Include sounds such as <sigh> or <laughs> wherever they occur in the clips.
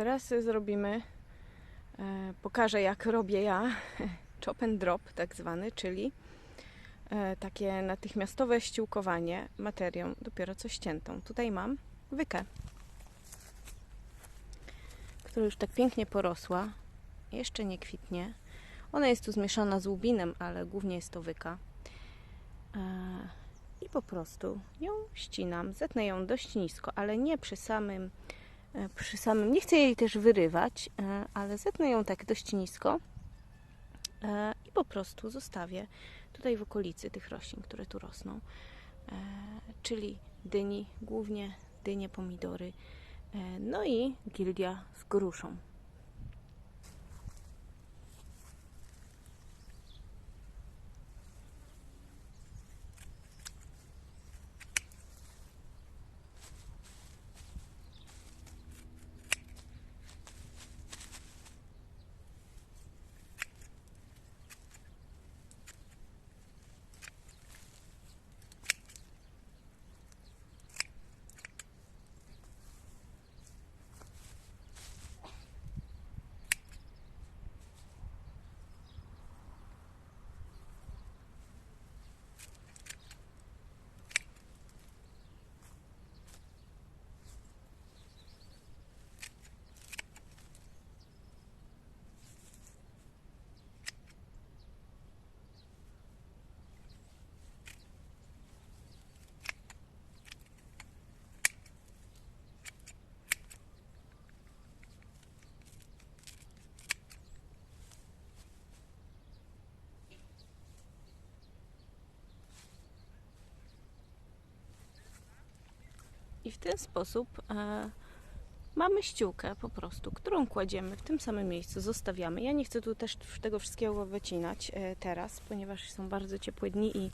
teraz zrobimy, e, pokażę jak robię ja <laughs> chop and drop tak zwany, czyli e, takie natychmiastowe ściółkowanie materią dopiero co ściętą. Tutaj mam wykę, która już tak pięknie porosła, jeszcze nie kwitnie. Ona jest tu zmieszana z łubinem, ale głównie jest to wyka. E, I po prostu ją ścinam, zetnę ją dość nisko, ale nie przy samym przy samym, nie chcę jej też wyrywać, e, ale zetnę ją tak dość nisko e, i po prostu zostawię tutaj w okolicy tych roślin, które tu rosną, e, czyli dyni, głównie dynie, pomidory, e, no i gildia z gruszą. I w ten sposób e, mamy ściółkę po prostu, którą kładziemy w tym samym miejscu, zostawiamy. Ja nie chcę tu też tego wszystkiego wycinać e, teraz, ponieważ są bardzo ciepłe dni i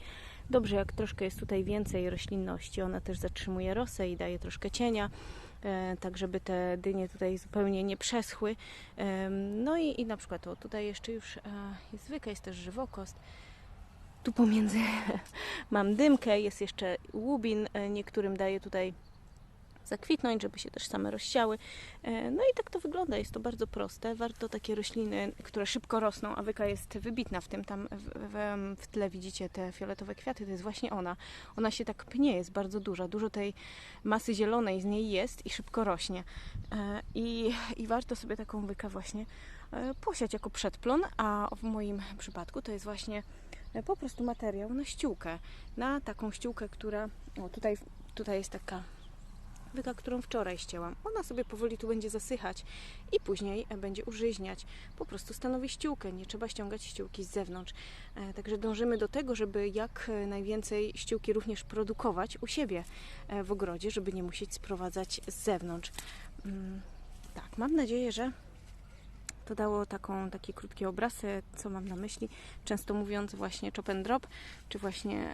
dobrze jak troszkę jest tutaj więcej roślinności. Ona też zatrzymuje rosę i daje troszkę cienia. e, Tak, żeby te dynie tutaj zupełnie nie przeschły. No i, i na przykład o, tutaj jeszcze już e, jest zwykle, jest też żywokost. Tu pomiędzy <laughs> mam dymkę, jest jeszcze łubin, e, niektórym daje tutaj zakwitnąć, żeby się też same rozsiały. E, No i tak to wygląda, jest to bardzo proste. Warto takie rośliny, które szybko rosną, a wyka jest wybitna w tym, tam w, w, w tle widzicie te fioletowe kwiaty, to jest właśnie ona. Ona się tak pnie, jest bardzo duża, dużo tej masy zielonej z niej jest i szybko rośnie. E, I, i warto sobie taką wykę właśnie e, posiać jako przedplon, a w moim przypadku to jest właśnie po prostu materiał na ściółkę, na taką ściółkę, która, o tutaj, tutaj jest taka wyka, którą wczoraj ścięłam. Ona sobie powoli tu będzie zasychać i później e, będzie użyźniać. Po prostu stanowi ściółkę, nie trzeba ściągać ściółki z zewnątrz. E, Także dążymy do tego, żeby jak e, najwięcej ściółki również produkować u siebie w ogrodzie, żeby nie musieć sprowadzać z zewnątrz. Mm, Tak, mam nadzieję, że to dało taką, taki krótki obraz, e, co mam na myśli. Często mówiąc właśnie chop and drop, czy właśnie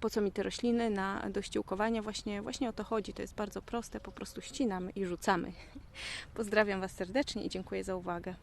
po co mi te rośliny na dościółkowanie, właśnie, właśnie o to chodzi. To jest bardzo proste, po prostu ścinamy i rzucamy. <laughs> Pozdrawiam Was serdecznie i dziękuję za uwagę.